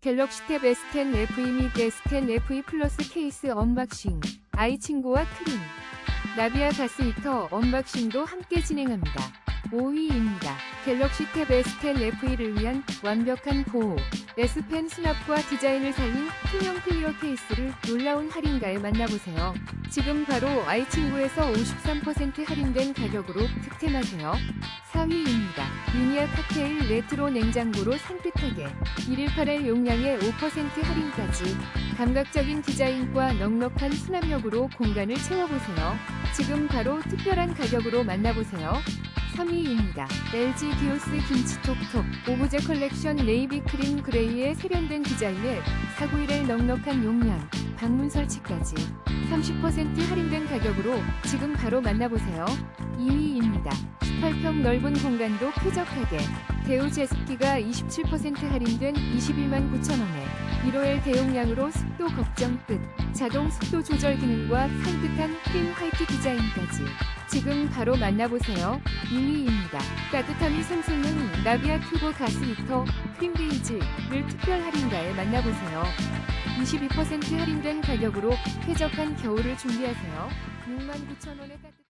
갤럭시 탭 S10 FE 및 S10 FE 플러스 케이스 언박싱 아이 친구와 크림 나비아 가스 히터 언박싱도 함께 진행합니다. 5위입니다. 갤럭시 탭 S10 FE를 위한 완벽한 보호 S펜 수납과 디자인을 살린 투명 클리어 케이스를 놀라운 할인가에 만나보세요. 지금 바로 아이친구에서 53% 할인된 가격으로 득템하세요. 4위입니다. 미니아 칵테일 레트로 냉장고로 산뜻하게 118L 용량의 5% 할인까지 감각적인 디자인과 넉넉한 수납력으로 공간을 채워보세요. 지금 바로 특별한 가격으로 만나보세요. 3위입니다. LG 디오스 김치톡톡 오브제 컬렉션 네이비 크림 그레이의 세련된 디자인에 491의 넉넉한 용량, 방문 설치까지 30% 할인된 가격으로 지금 바로 만나보세요. 2위입니다. 18평 넓은 공간도 쾌적하게 대우 제습기가 27% 할인된 21만 9천원에 1호L 대용량으로 습도 걱정 끝 자동 습도 조절 기능과 산뜻한 크림 화이트 디자인까지 지금 바로 만나보세요. 2위입니다. 따뜻함이 샘솟는 나비아 큐브 가스 히터 크림 베이지를 특별 할인가에 만나보세요. 22% 할인된 가격으로 쾌적한 겨울을 준비하세요. 69,000원의 따뜻